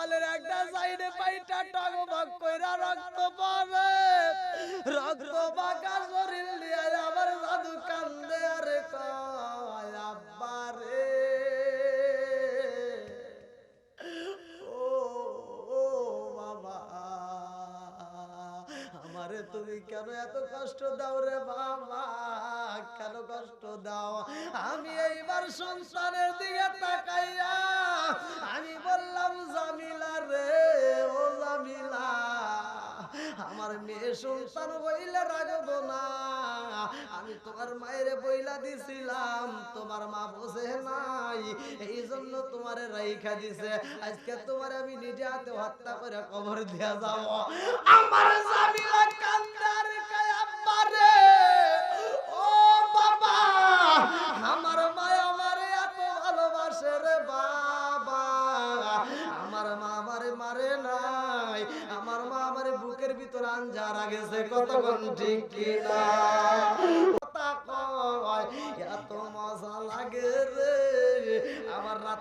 কপালের একটা সাইডে পাইটা টগবগ কইরা রক্ত পাবে রক্ত বাঁকা শরীর নিয়ে আবার সাধু কান্দে, আরে কয়। তুমি কেন এত কষ্ট দাও রে বাবা? কেন কষ্ট দাও? আমি এইবার সংসারের দিকে তাকাইয়া আমি বললাম, জামিলা রে, ও জামিলা। আমার মেয়ে সন্তান বইলে রাগব না। আমি তোমার মায়ের বইলা দিছিলাম, তোমার মা বসে নাই এই জন্য তোমারে রাইখা দিছে। আজকে তোমার আমি নিজে হাতে হত্যা করে কবর দিয়া যাব। আমার জামিলা কান্দার বুকের ভিতর আঞ্জা রাখেছে কতক্ষণ ঠিক কিনা?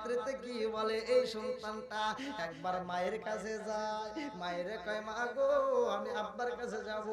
রাত্রিতে কি বলে এই সন্তানটা? একবার মায়ের কাছে যায়, মায়ের কয়, মা গো, আমি আব্বার কাছে যাব।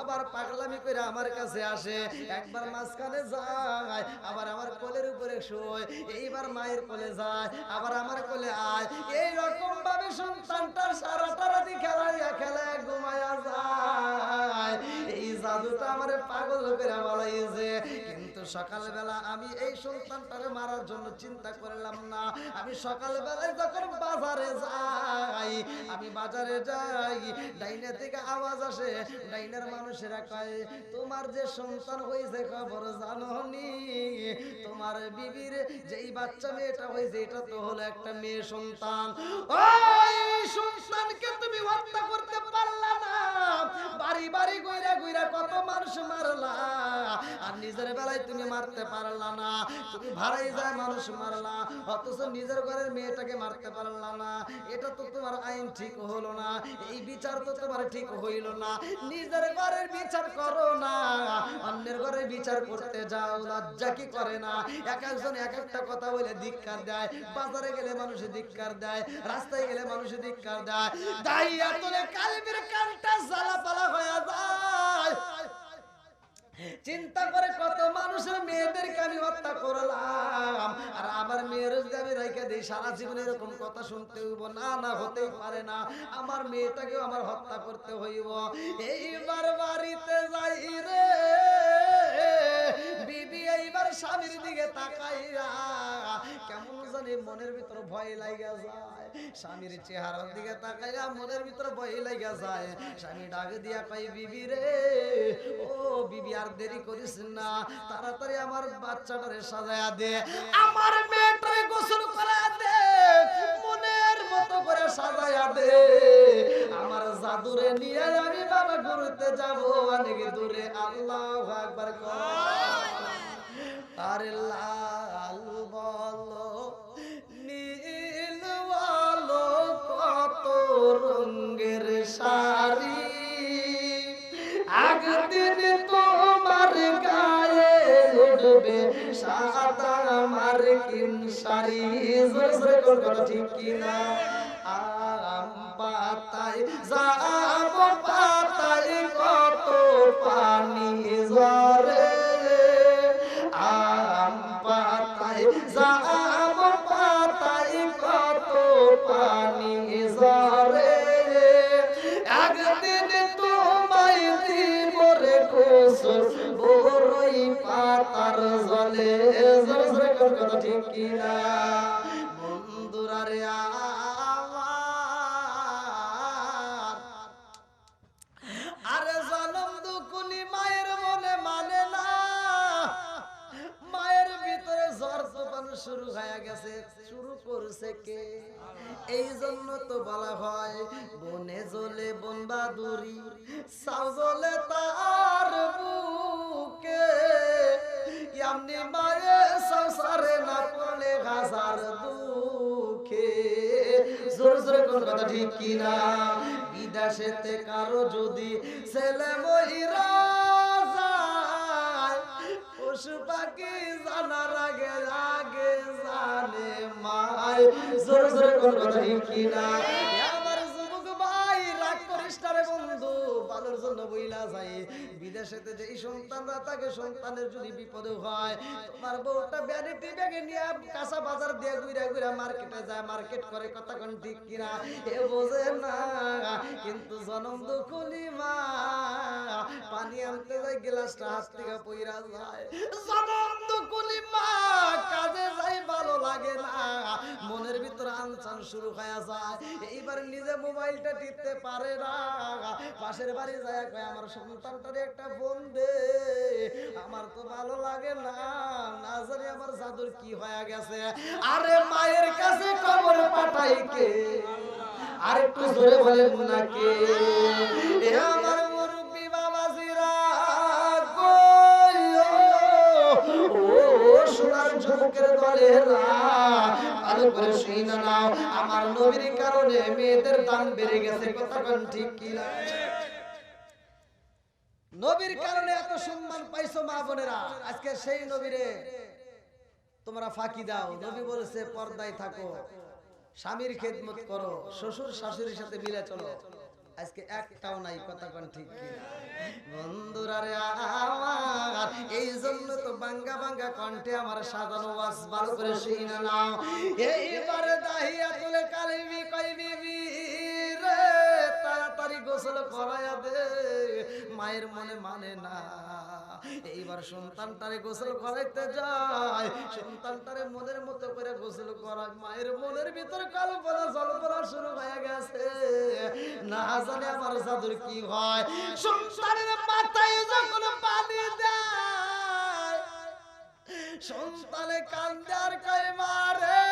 আবার পাগলামি করে আমার কাছে আসে। একবার মাঝখানে যায়, আবার আমার কোলের উপরে শোয়। এইবার মায়ের কোলে যায়, আবার আমার কোলে আয়। এই রকম ভাবে সন্তানটার সারাটা রাতি খেলাইয়া খেলায় ঘুমায়া যায়। এই জাদুটা আমার পাগল করে বলাইছে কিন্তু সকালবেলা আমি এই সন্তানটারে মারার জন্য চিন্তা করলাম না। আমি সকালবেলায় যখন বাজারে যাই, আমি বাজারে যাই ডাইনে থেকে আওয়াজ আসে, ডাইনের মানুষেরা কয়, তোমার যে সন্তান হয়েছে খবর জানো নি তোমার বিবির যেই বাচ্চা মেয়েটা হয়েছে, এটা তো হলো একটা মেয়ে সন্তান। সন্তানকে তুমি হত্যা করতে পারলা না। বাড়ি বাড়ি গইরা গইরা কত মানুষ মারলা। আর নিজের বেলায় তুমি মারতে পারলা না। তুমি ভাড়াই যায় মানুষ মারলা, অথচ নিজের ঘরের মেয়েটাকে মারতে পারলা না। এটা তো তোমার আইন ঠিক হলো না, এই বিচার তো তোমার ঠিক হইল না। নিজের ঘরের বিচার করো না, অন্যের ঘরের বিচার করতে যাও, লজ্জা কি করে না? এক একজন এক একটা কথা বলে ধিক্কার দেয়, বাজারে গেলে মানুষ ধিক্কার দেয়, রাস্তায় গেলে মানুষ ধিক্কার দেয়। দাইয়া তোলে কালবির কানটা জ্বালা পালা হয়ে যায়। চিন্তা করে কত মানুষের মেয়েদেরকে আমি হত্যা করলাম। আর আমার মেয়ের আমি রেখে দিই, সারা জীবন এরকম কথা শুনতে হইব। না না, হতেই পারে না। আমার মেয়েটাকেও আমার হত্যা করতে হইব। এইবার বাড়িতে যাই রে। বিবি এইবার স্বামীর দিকে তাকাইরা কেমন জানি মনের ভিতর ভয় লাগা যায়। স্বামীর চেহারার দিকে তাকাইয়া মনের ভিতর ভয় লাগা যায়। স্বামী ডাক দিয়া কই বিবি রে ও বিবি আর দেরি করিস না। তাড়াতাড়ি আমার বাচ্চাটারে সাজায়া দে। আমার মেয়েটারে গোসল করা দে। মনের মতো করে সাজায়া দে। আমার জাদুরে নিয়ে আমি বাবা ঘুরতে যাব। অনেক দূরে আল্লাহ একবার আরে লাল একদিন তোমার গায়ে উঠবে, সাদা মার্কিন শাড়ি জোরে জোরে কথা ঠিক কিনা? আম পাতায় যাব পাতায় কত পানি পাতার জলে ঠিক কিনা? বন্ধুরা রে মনে মায়ের ভিতরে জ্বর তোপানো শুরু হয়ে গেছে। শুরু করছে কে? এই জন্য তো বলা হয়, বনে জ্বলে বন বাদুরি সাজলে তার বুকে। এমনি মায়ে সংসারে না পড়লে হাজার দুঃখে। জোর, জোরে কোন কথা ঠিক কিনা? বিদেশেতে কারও যদি ছেলে মহিরা পশু পাখি জানার আগে আগে জানে মায়। জোরে জোরে কোন কথা ঠিক কিনা? ভালোর জন্য বইলা যায়। বিদেশেতে যে সন্তানরা থাকে, সন্তানের যদি বিপদে হয়, তোমার বউটা ভ্যানিটি ব্যাগে নিয়ে কাঁচা বাজার দিয়ে ঘুরে ঘুরে মার্কেটে যায়। মার্কেট করে কোন ঠিক কিনা? এ বোঝে না। কিন্তু জনম দুখুলি মা, পানি আনতে যায়, গ্লাসটা হাত থেকে পইরা যায়। জনম দুখুলি মা, কাজে যাই ভালো লাগে না। মনের ভিতরে আনচান শুরু হয়ে যায়। এইবার নিজে মোবাইলটা টিপতে পারে না। পাশের বাড়ি যায়, কয়, আমার সন্তানটারে একটা ফোন দে। আমার তো ভালো লাগে না না জানি আমার জাদুর কি হয়ে গেছে। আরে মায়ের কাছে পাঠাই কে? আর একটু জোরে বলেন না কে আমার মুরব্বী না নাও। আমার নবীর কারণে মেয়েদের দাম বেড়ে গেছে, কথা কোন ঠিক কি না নবীর কারণে এত সম্মান পাইছো মা বোনেরা। আজকে সেই নবীরে তোমরা ফাঁকি দাও। নবী বলেছে, পর্দায় থাকো, স্বামীর খেদমত করো, শ্বশুর শাশুড়ির সাথে মিলে চলো। আজকে একটাও নাই, কথা কোন ঠিক বন্ধুরা রে আমার এই জন্য তো বাঙ্গা বাঙ্গা কণ্ঠে আমার সাজানো ওয়াজ ভালো করে শুনে নাও। এইবারে দাহিয়া তুলে কালিবি কইবি রে তাড়াতাড়ি গোসল করাইয়া দে। মায়ের মনে মানে না। এইবার সন্তানটারে গোসল করাইতে যায়। সন্তানটারে মনের মতো করে গোসল করায় মায়ের মনের ভিতর কল্পনা জল্পনা শুরু হয়ে গেছে। না জানে আমার জাদুর কি হয়। সন্তানের মাথায় যখন পানি দেয়, সন্তানে কান্দে আর কয় মারে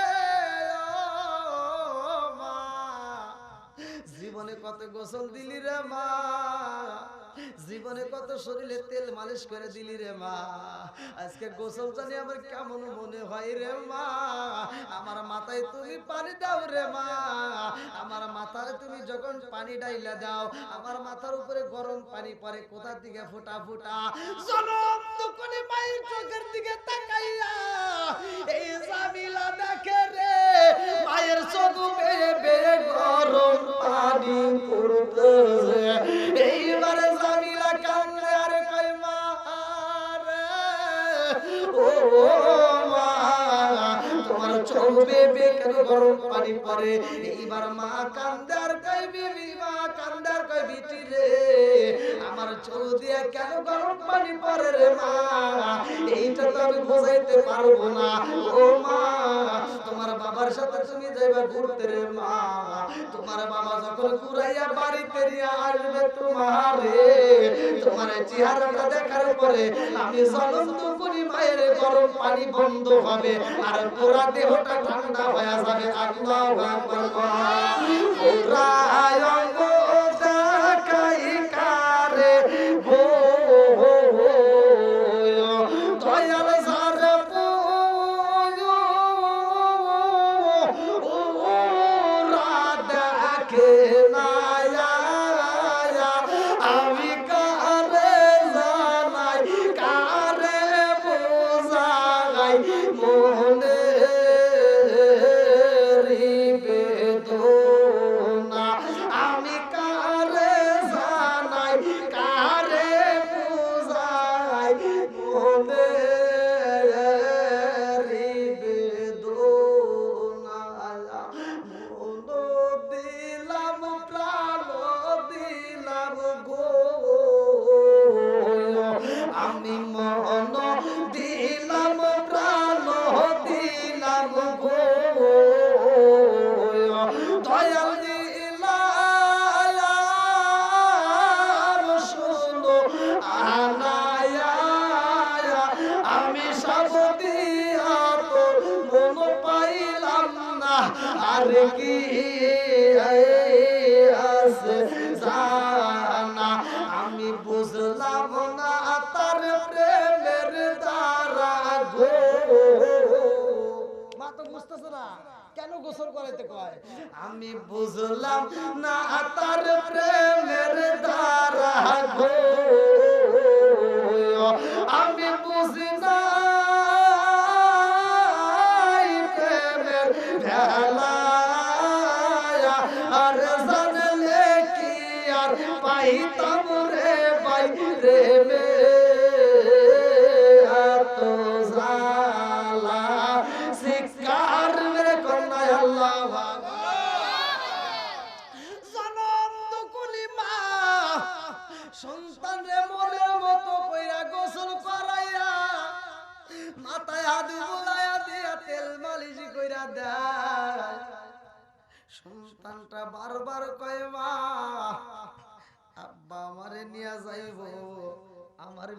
জীবনে কত গোসল দিলি রে মা? জীবনে কত শরীরে তেল মালিশ করে দিলি রে মা? আজকে গোসল জানি আমার কেমন মনে হয় রে মা? আমার মাথায় তুমি পানি দাও রে মা। আমার মাথায় তুমি যখন পানি ডাইলা দাও, আমার মাথার উপরে গরম পানি পরে কোথার দিকে ফোটা ফোটা? জনম দুকুনি মায়ের চোখের দিকে তাকাইয়া এই জামিলা মায়ের বেয়ে বেয়ে গরম পানি পড়তেছে। আর কই মা ও মা, তোমার চোখ কেন গরম পানি পড়ে। এইবার মা কান্দে আর বিবি বিটি রে? আমার কেন গরম পানি রে মা? এইটা তো আমি পারব না। ও মা, তোমার বাবার সাথে তুমি যাইবা ঘুরতে রে মা। তোমার বাবা যখন বাড়িতে নিয়ে আসবে তোমারে চেহারাটা দেখার পরে আমি করি মায়ের গরম পানি বন্ধ হবে আর পুরা দেহটা ঠান্ডা হয়ে যাবে। আল্লাহু আমি বুঝলাম না তার প্রেমের দ্বারা আমি বুঝি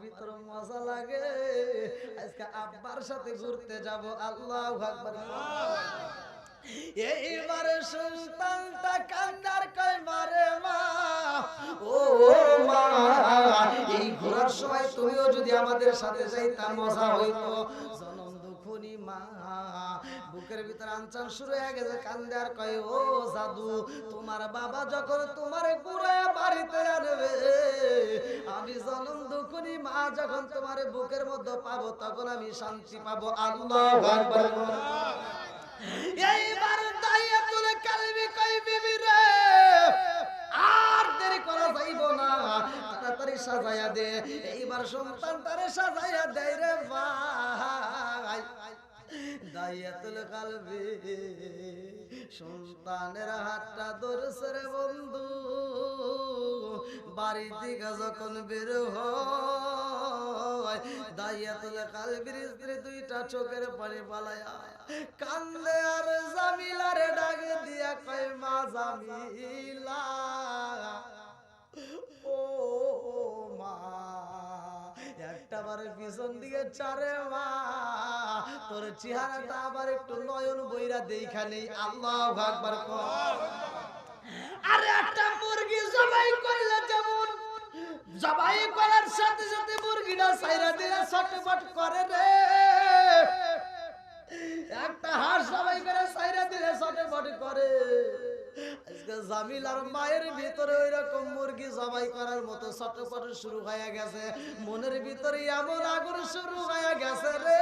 ভিতর মজা লাগে। আজকে আব্বার সাথে ঘুরতে যাব, আল্লাহ এইবারে সন্তানটা কান্দার কয়, মারে মা, ও মা, এই ঘোরার সময় তুমিও যদি আমাদের সাথে যাইতা, মজা হইতো। বুকের ভিতর আনচান শুরু হয়ে গেছে, কান্দে আর কয়, ও জাদু, তোমার বাবা যখন তোমার গুড়ায় বাড়িতে আনবে, আমি জনম দুখুনি, মা যখন তোমার বুকের মধ্যে পাবো, তখন আমি শান্তি পাবো। আল্লাহ এইবার দাইয়াতুল কালবি কই বিবি রে, আর দেরি করা যাইব না, তাড়াতাড়ি সাজাইয়া দে। এইবার সন্তান তারে সাজাইয়া দেয় রে ভাই। দাইয়াতুল কালবি। সন্তানের হাতটা ধরেছে রে বন্ধু। বাড়ি থেকে যখন বের হয়, দাইয়াতুল কালবির স্ত্রী দুইটা চোখের পানি পালায়া কান্দে আর জামিলারে ডাকে দিয়া কয়, মা জামিলা, ও একটা বারে পিছন দিকে চারে তোর চেহারাটা আবার একটু নয়ন বইরা দেখা আল্লাহ আকবার আরে একটা মুরগি জবাই করলে যেমন জবাই করার সাথে সাথে মুরগিটা সাইরা দিয়ে ছটফট করে রে। একটা হাঁস জবাই করে সাইরা দিলে ছটফট করে। মায়ের ভিতরে ওই রকম মুরগি জবাই করার মতো ছটফট শুরু হয়ে গেছে। মনের ভিতরে এমন আগুন শুরু হয়ে গেছে রে।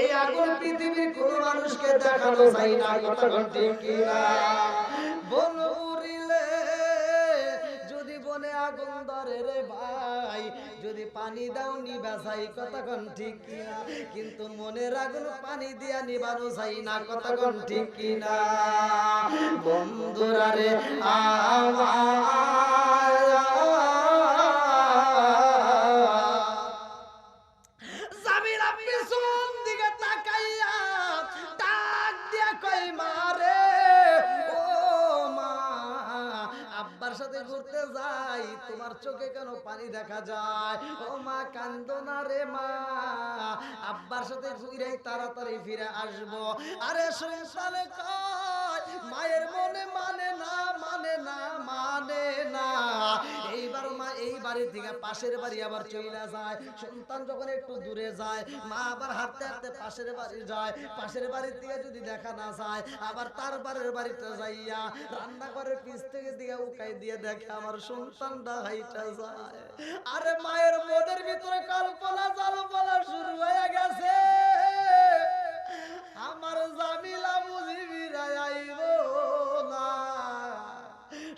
এই আগুন পৃথিবীর কোন মানুষকে দেখানো যায় না, কথা ঠিক বন উড়িলে যদি বনে আগুন ধরে রে ভাই। যদি পানি দাও নিবা যাই কতক্ষণ ঠিক কিনা? কিন্তু মনে রাখুন, পানি দিয়া নিবানো যাই না কতক্ষণ ঠিক কিনা? বন্ধুরা রে ঘুরতে যাই, তোমার চোখে কেন পানি দেখা যায়? ও মা, কান্দো না রে মা। আব্বার সাথে ঘুরে তাড়াতাড়ি ফিরে আসব। আরে সংসারে কয় মায়ের মনে মানে না মানে না মানে না। এইবার মা এই বাড়ি থেকে পাশের বাড়ি আবার চলে যায়। সন্তান যখন একটু দূরে যায়, মা আবার হাঁটতে হাঁটতে পাশের বাড়ি যায়। পাশের বাড়ির থেকে যদি দেখা না যায়, আবার তার বাড়ির বাড়িতে যাইয়া রান্না করে পিস থেকে দিকে উকাই দিয়ে দেখে আমার সন্তানটা হাইটা যায়। আরে মায়ের মনের ভিতরে কল্পনা, জল্পনা শুরু হয়ে গেছে। আমার জামিলা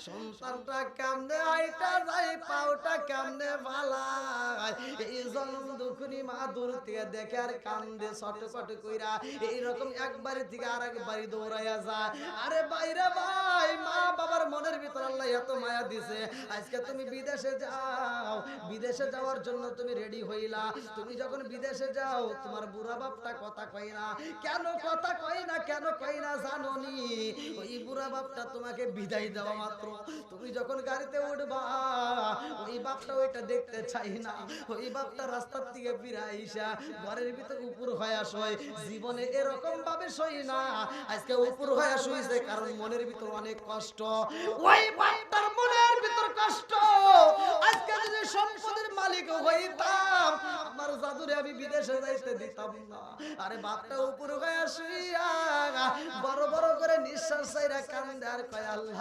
সন্তানটা কেমনে আইটা পাউটা কেমনে এই জন্ম দুখুনি মা দূর থেকে দেখে আর কান্দে ছটপট কইরা এইরকম থেকে আর দৌড়াইয়া যায়। আরে বাইরে ভাই, মা বাবার মনের ভিতর আল্লাহ এত মায়া দিছে। আজকে তুমি বিদেশে যাও, বিদেশে যাওয়ার জন্য তুমি রেডি হইলা। তুমি যখন বিদেশে যাও, তোমার বুড়া বাপটা কথা কই না। কেন কথা কই না, কেন কই না জানো ওই বুড়া বাপটা তোমাকে বিদায় দেওয়া মাত্র তুমি যখন গাড়িতে উঠবা, ওই বাপটা ওইটা দেখতে চাই না। ওই বাপটা রাস্তার থেকে ফিরে ঘরের ভিতরে উপর হয়ে শোয় জীবনে এরকম ভাবে সই না। আজকে উপর হয়ে শুয়েছে কারণ মনের ভিতর অনেক কষ্ট। ওই বাপটার মনের ভিতর কষ্ট। মালিক হইতাম। আমার জাদুরে আমি বিদেশে যাইতে দিতাম না। আরে বাপটা উপর শুইয়া বড় বড় করে নিঃশ্বাস কান্দে আর কয়, আল্লাহ,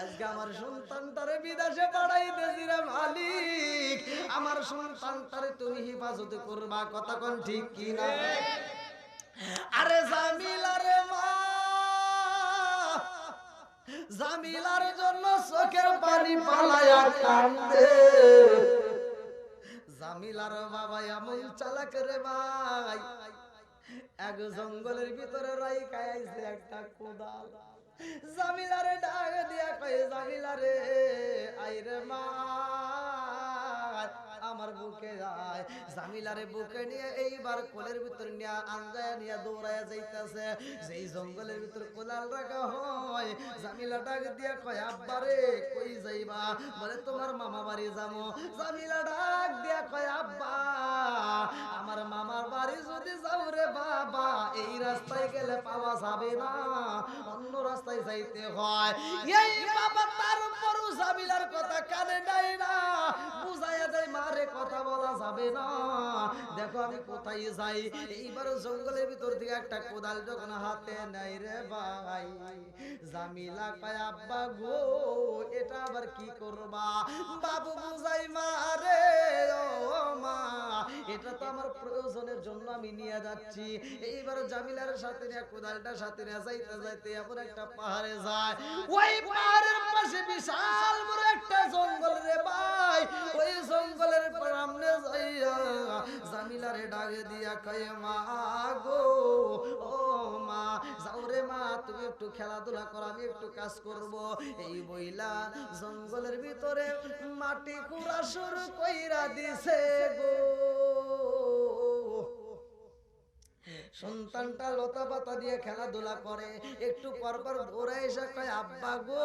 আজকে আমার সন্তানটারে বিদেশে পাঠাইতেছি রে মালিক। আমার সন্তানটারে তুমি হেফাজত করবা। কথা কোন ঠিক কি না আরে জামিলা রে মা, জামিলার জন্য চোখের পানি পালায়া কান্দে। জামিলার বাবা এমন চালাক রে ভাই। এক জঙ্গলের ভিতরে রাই খাইছে একটা কোদাল। জামিলারে ডাক দিয়া কয়ে, জামিলারে, আইরে মা। আমার বুকে যায়। জামিলারে বুকে নিয়ে এইবার কোলের ভিতর নিয়ে আঞ্জায় নিয়ে দৌড়ায় যাইতাছে। যেই জঙ্গলের ভিতর কোলাল রাখা হয়, জামিলা ডাক দিয়া কয় আব্বারে কই যাইবা? বলে, তোমার মামা বাড়ি যাব জামিলা ডাক দিয়া কয়, আব্বা, আমার মামার বাড়ি যদি যাও রে বাবা, এই রাস্তায় গেলে পাওয়া যাবে না, অন্য রাস্তায় যাইতে হয়। এই বাবা তার উপরও জামিলার কথা কানে নাই না। মারে কথা বলা যাবে না। দেখো আমি কোথায় যাই। এইবার জঙ্গলের ভিতর থেকে একটা কোদাল যখন হাতে নাই রে ভাই, জামিলা কয়, আব্বা গো, এটা আবার কি করবা? বাবু বুঝাই মারে, ও মা, এটা তো আমার প্রয়োজনের জন্য আমি নিয়ে যাচ্ছি। এইবার জামিলার সাথে নিয়ে কোদালটা সাথে নিয়ে, যাইতে যাইতে এমন একটা পাহাড়ে যায়। ওই পাহাড়ের পাশে বিশাল বড় একটা জঙ্গল রে ভাই। ওই জঙ্গলের সামনে যাইয়া জামিলারে ডাকে দিয়া কয়ে, মা গো, ও মা, যাও রে মা, তুমি একটু খেলাধুলা করো, আমি একটু কাজ করব। এই বইলা জঙ্গলের ভিতরে মাটি কুড়া শুরু কইরা দিছে গো। সন্তানটা লতা পাতা দিয়ে খেলাধুলা করে, একটু পর পর দৌড়ে এসে কয়, আব্বা গো,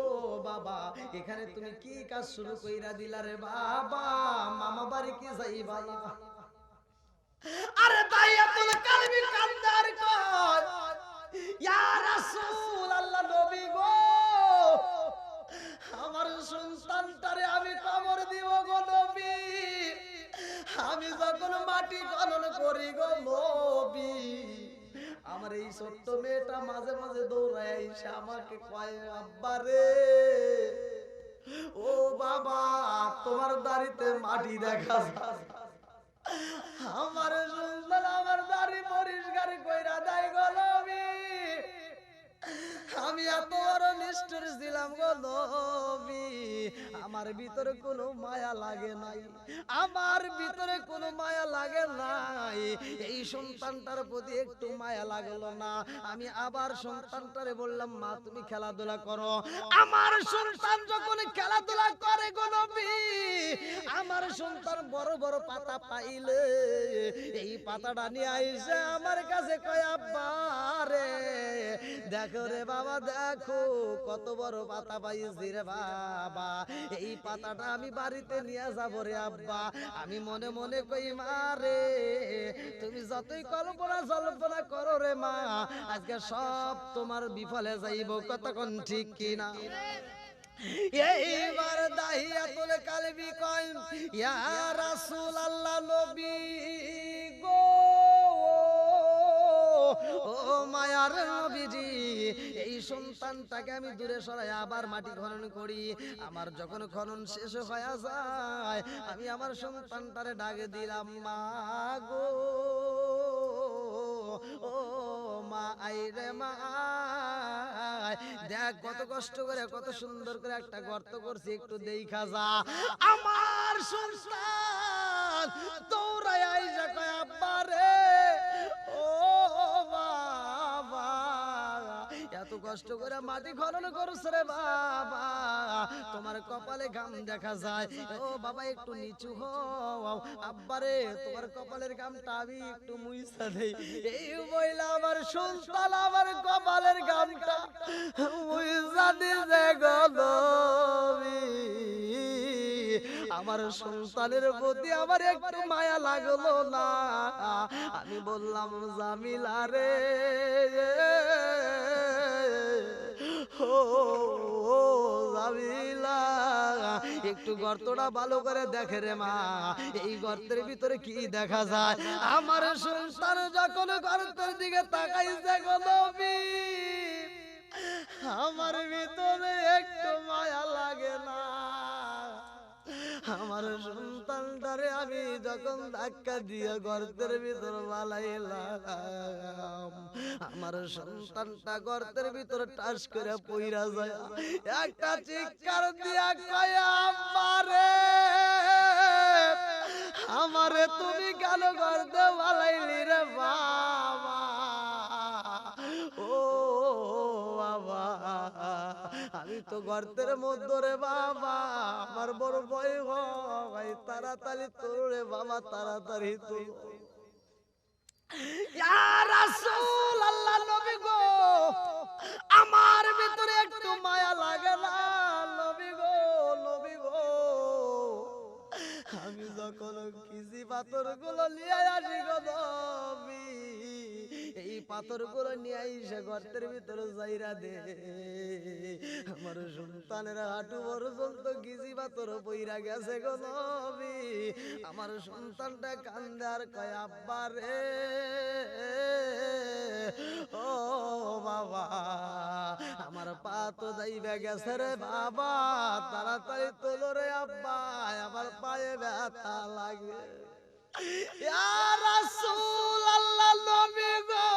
ও বাবা, এখানে তুমি কি কাজ শুরু কইরা দিলা রে বাবা? মামা বাড়ি কি যাই বাবা আরে তাই এত কালবি কান্দার কয়, ইয়া রাসূল আল্লাহ নবী গো, আমার সন্তানটারে আমি কবর দিব গো নবী। আমি যখন মাটি খনন করি গো আমার এই ছোট্ট মেয়েটা মাঝে মাঝে দৌড়ায় এসে আমাকে কয়, আব্বা রে, ও বাবা, তোমার দাড়িতে মাটি দেখা আমার আমার দাড়ি পরিষ্কার কইরা দেয় গো নবী আমি এত বড় নিষ্ঠুর ছিলাম গো নবী আমার ভিতরে কোনো মায়া লাগে নাই। আমার ভিতরে কোনো মায়া লাগে নাই। এই সন্তানটার প্রতি একটু মায়া লাগল না। আমি আবার সন্তানটারে বললাম, মা, তুমি খেলাধুলা করো। আমার সন্তান যখন খেলাধুলা করে গো নবী আমার সন্তান বড় বড় পাতা পাইলে, এই পাতাটা নিয়ে আইসে আমার কাছে কয়, আব্বা রে দেখো রে বাবা দেখো কত বড় পাতা পাইছি রে বাবা। এই পাতাটা আমি বাড়িতে নিয়ে যাব রে আব্বা। আমি মনে মনে কই মা রে তুমি যতই কল্পনা জল্পনা করো রে মা আজকে সব তোমার বিফলে যাইব। কতক্ষণ ঠিক কিনা? এইবার দাহিয়া তোলে কালবি কয় ইয়া রাসূল আল্লাহ নবী গো। ও মায়ার নবীজি, এই সন্তানটাকে আমি দূরে সরাই, আবার মাটি খনন করি। আমার যখন খনন শেষ হয়ে যায়, আমি আমার সন্তানটারে ডাকে দিলাম, মা গো, ও মা মা দেখ, কত কষ্ট করে, কত সুন্দর করে একটা গর্ত করছি, একটু দেখা যা। আমার সন্তান দৌড়ায় আইসা কয় কষ্ট করে মাটি খনন করছ রে বাবা। তোমার কপালে ঘাম দেখা যায়। ও বাবা, একটু নিচু হও। আব্বারে তোমার কপালের ঘামটা আমি একটু মুইসা দেই। এই মহিলা আমার সন্তান আমার কপালের ঘামটা মুইসা দিছে গো নবী। আমার সন্তানের প্রতি আমার একটু মায়া লাগল না। আমি বললাম, জামিলা রে। একটু গর্তটা ভালো করে দেখে রে মা। এই গর্তের ভিতরে কি দেখা যায়? আমার সংসার যখন গর্তের দিকে তাকাইছে দেখি আমার ভিতরে একটু মায়া লাগে না। আমার সন্তানটা তারে আমি যখন ধাক্কা দিয়ে গর্তের ভিতর বালাইলাম আমার সন্তানটা গর্তের ভিতর টাস করে পইরা যায়। একটা চিৎকার দিয়া কয় আমারে আমারে তুমি কেন গর্তে বালাইলি রে বাবা? তো গর্তের মধ্যে বাবা, আমার বড় তাড়াতাড়ি বাবা, তাড়াতাড়ি আমার ভিতরে একটু মায়া লাগে না গো আমি যখন কিসি পাথরগুলো নিয়ে আসি গো নবী পাথরগুলো নিয়ে আইসে গর্তের ভিতরে যাইরা দে। আমার সন্তানের হাঁটু পর্যন্ত কিসি পাথর বইরা গেছে গো নবী। আমার সন্তানটা কান্দে আর কয়, আব্বা রে, ও বাবা, আমার পা তো যাইবে গেছে রে বাবা, তাড়াতাড়ি তোলো রে আব্বা, আমার পায়ে ব্যথা লাগে। ইয়া রাসূলুল্লাহ নবী গো।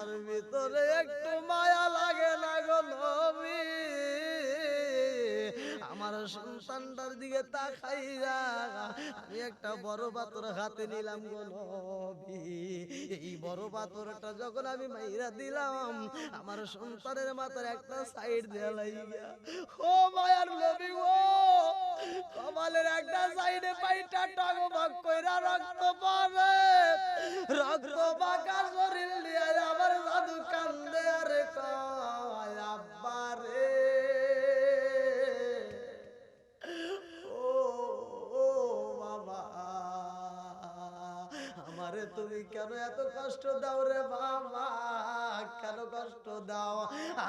আমার ভিতরে একটু মায়া লাগে না গো নবী। সন্তানটার দিকে তাকাইরা আমি একটা বড় পাথর হাতে নিলাম গো নবী। এই বড় পাথরটা যখন আমি মাইরা দিলাম, আমার সন্তানের মাথার একটা সাইড দেয়া লাগিয়া ও মায়ার নবী গো, কপালের একটা সাইডে পাইটা টাগো ভাগ কইরা রক্ত পাবে রক্ত বাঁকা শরীর নিয়ে আমার জাদু কান্দে, আরে কয় আব্বা রে। আমারে তুমি কেন এত কষ্ট দাও রে বাবা? কেন কষ্ট দাও?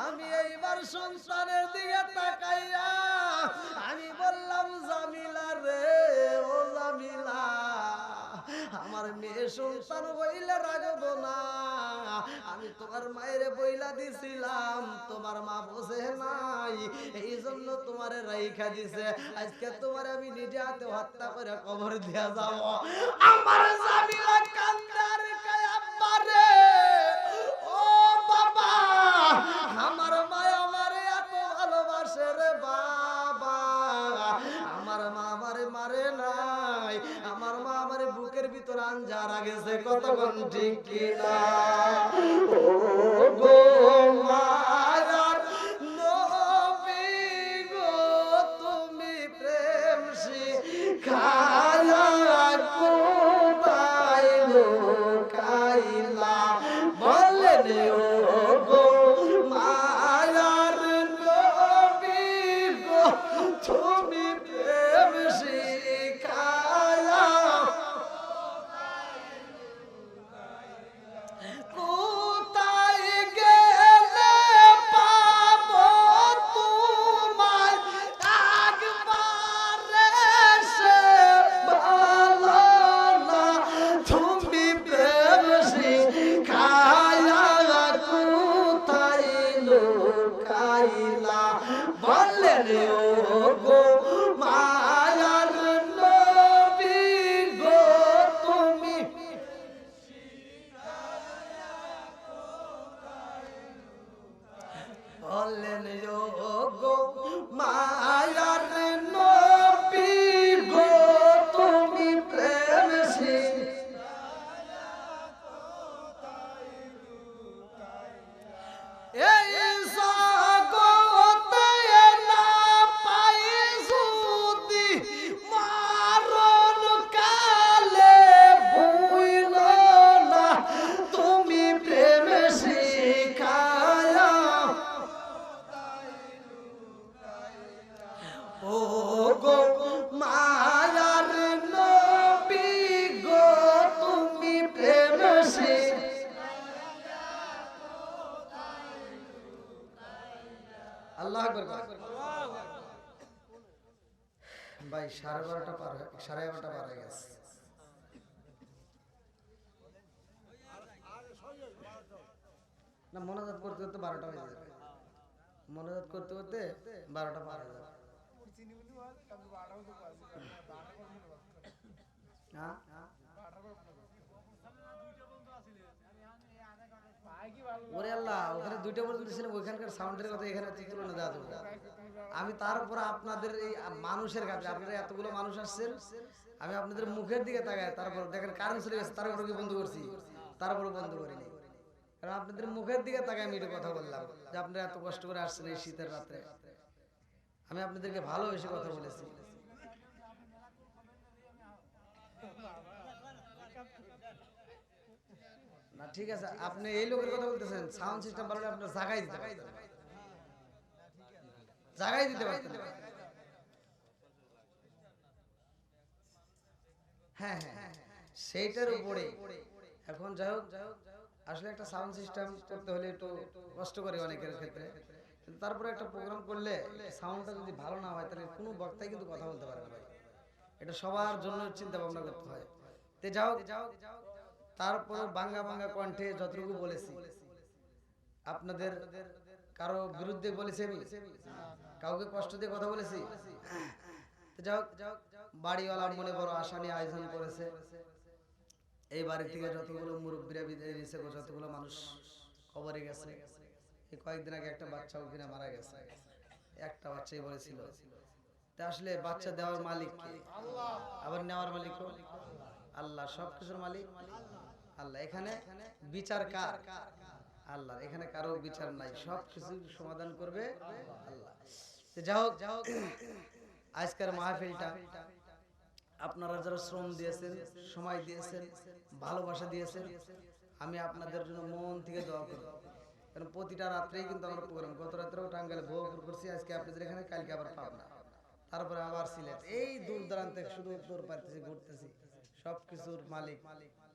আমি এইবার সংসারের দিকে তাকাইয়া আমি বললাম, জামিলা রে, ও জামিলা, আমার মেয়ে সন্তান বইলে রাখব না। আমি তোমার মায়ের বইলা দিছিলাম, তোমার মা বসে আমার জামিলা মারে নাই। আমার মা বুকের ভিতর আঞ্জারা গেছে কত ঠিক ও ওরে আল্লাহ, ওখানে দুইটা পর্যন্ত ছিল ওইখানকার সাউন্ডের কথা এখানে তুলনা দেওয়া যাবে আমি তারপর আপনাদের এই মানুষের কাছে, আপনারা এতগুলো মানুষ আসছেন, আমি আপনাদের মুখের দিকে তাকাই, তারপর দেখেন কারেন্ট চলে গেছে, তারপর কি বন্ধ করছি তারপরে বন্ধ করিনি। কারণ আপনাদের মুখের দিকে তাকাই আমি এটা কথা বললাম, যে আপনারা এত কষ্ট করে আসছেন এই শীতের রাত্রে। আমি আপনাদেরকে ভালোবেসে কথা বলেছি। না, ঠিক আছে, আপনি এই লোকের কথা বলতেছেন সাউন্ড সিস্টেম ভালো হলে আপনার জাগাই দিতে জাগাই দিতে পারতেন। হ্যাঁ হ্যাঁ সেইটার উপরে। এখন যাই হোক, আসলে একটা সাউন্ড সিস্টেম করতে হলে একটু কষ্ট করে অনেকের ক্ষেত্রে। তারপরে একটা প্রোগ্রাম করলে সাউন্ডটা যদি ভালো না হয়, তাহলে কোনো বক্তাই কিন্তু কথা বলতে পারে না এটা সবার জন্য চিন্তা ভাবনা করতে হয়। তে যাও যাও তারপর বাঙ্গা বাঙ্গা কণ্ঠে যতটুকু বলেছি। আপনাদের কারও বিরুদ্ধে বলেছি আমি? কাউকে কষ্ট দিয়ে কথা বলেছি? যাও বাড়িওয়ালা মনে বড় আশা নিয়ে আয়োজন করেছে। এই বাড়ি থেকে যতগুলো মুরব্বীরা বিদায় দিয়েছে যতগুলো মানুষ কবরে গেছে, এই কয়েকদিন আগে একটা বাচ্চাও কিনা মারা গেছে। একটা বাচ্চাই বলেছিল। তা আসলে বাচ্চা দেওয়ার মালিক কে? আবার নেওয়ার মালিক আল্লাহ, সবকিছুর মালিক। আল্লাহ এখানে বিচার কার? আল্লাহ এখানে কারও বিচার নাই সব কিছু সমাধান করবে আল্লাহ। হোক হোক আজকের মাহফিলটা আপনারা যারা শ্রম দিয়েছেন সময় দিয়েছেন ভালোবাসা দিয়েছেন আমি আপনাদের জন্য মন থেকে দোয়া করব কারণ প্রতিটা রাত্রেই কিন্তু আমরা প্রোগ্রাম গত রাত্রেও টাঙ্গালে ভোগপুর করছি আজকে আপনাদের এখানে কালকে আবার পাবনা। তারপরে আবার সিলেট। এই দূর দূরান্তে শুধু পাইতেছি ঘুরতেছি। সব কিছুর মালিক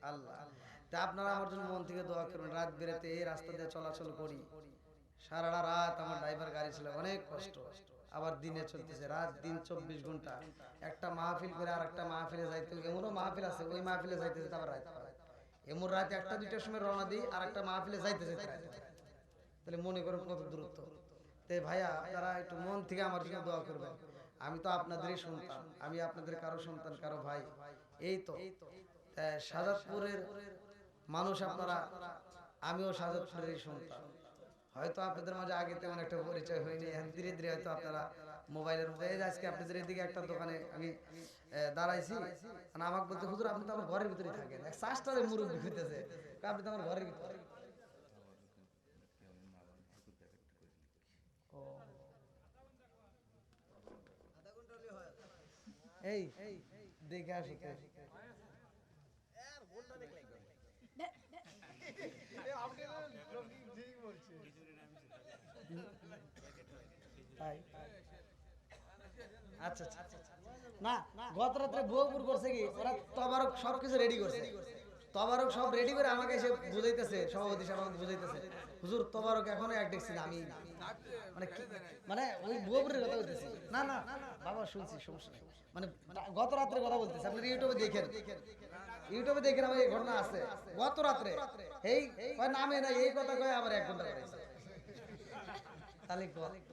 আল্লাহ। তা আপনারা আমার জন্য মন থেকে দোয়া করবেন। রাত বেরাতে এই রাস্তা দিয়ে চলাচল করি। সারাটা রাত আমার ড্রাইভার গাড়ি ছিল, অনেক কষ্ট। আবার দিনে চলতেছে, রাত দিন চব্বিশ ঘণ্টা। একটা মাহফিল করে আর একটা মাহফিলে যাইতে এমনও মাহফিল আছে, ওই মাহফিলে যাইতেছে তারপর রাত এমন রাতে একটা দুইটার সময় রওনা দিই আর একটা মাহফিলে যাইতে যেতে তাহলে মনে করেন কত দূরত্ব। তে ভাইয়া, আপনারা একটু মন থেকে আমার জন্য দোয়া করবেন। আমি তো আপনাদেরই সন্তান, আমি আপনাদের কারও সন্তান, কারও ভাই। এই তো সাজাদপুরের মানুষ আপনারা, আমিও সাজাদপুরেরই সন্তান হয়তো আপনাদের মাঝে আগে তেমন একটা পরিচয় হয়নি ধীরে ধীরে হয়তো আপনারা মোবাইলের মধ্যে আজকে আপনাদের এদিকে একটা দোকানে আমি দাঁড়াইছি মানে আমাকে বলতে হুজুর, আপনি তো আমার ঘরের ভিতরে থাকেন। শ্বাসটারে মুরব্বী হইতেছে আপনি তো আমার ঘরের ভিতরে? এই, দেখে আসো তো। আচ্ছা আচ্ছা আচ্ছা। গত রাত্রে আমি মানে মানে কথা মানে ইউটিউবে দেখেন। ইউটিউবে দেখেন আমার এই ঘটনা আছে। গত রাত্রে, এই নামে না এই কথা কয় আবার এক ঘণ্টা করে তাহলে কয়